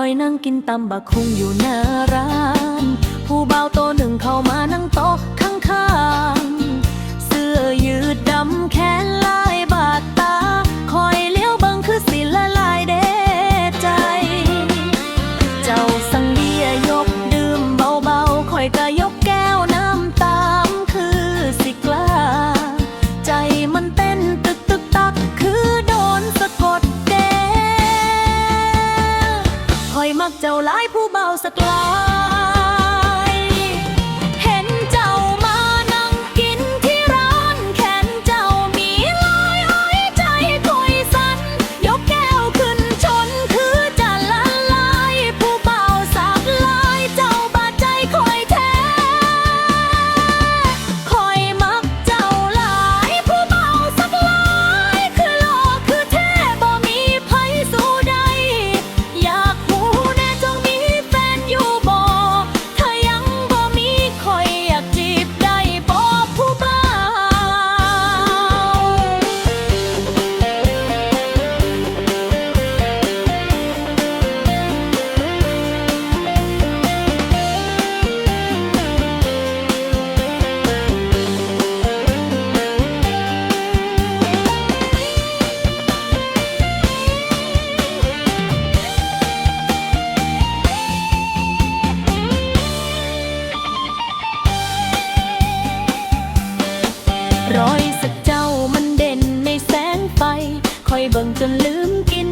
คอยนั่งกินตำบักคุงอยู่หน้าร้าน ผู้เบาโตหนึ่งเข้ามานั่ง ยมักเจ้าหลายผู้เบาสกลา บังจนลืมกิน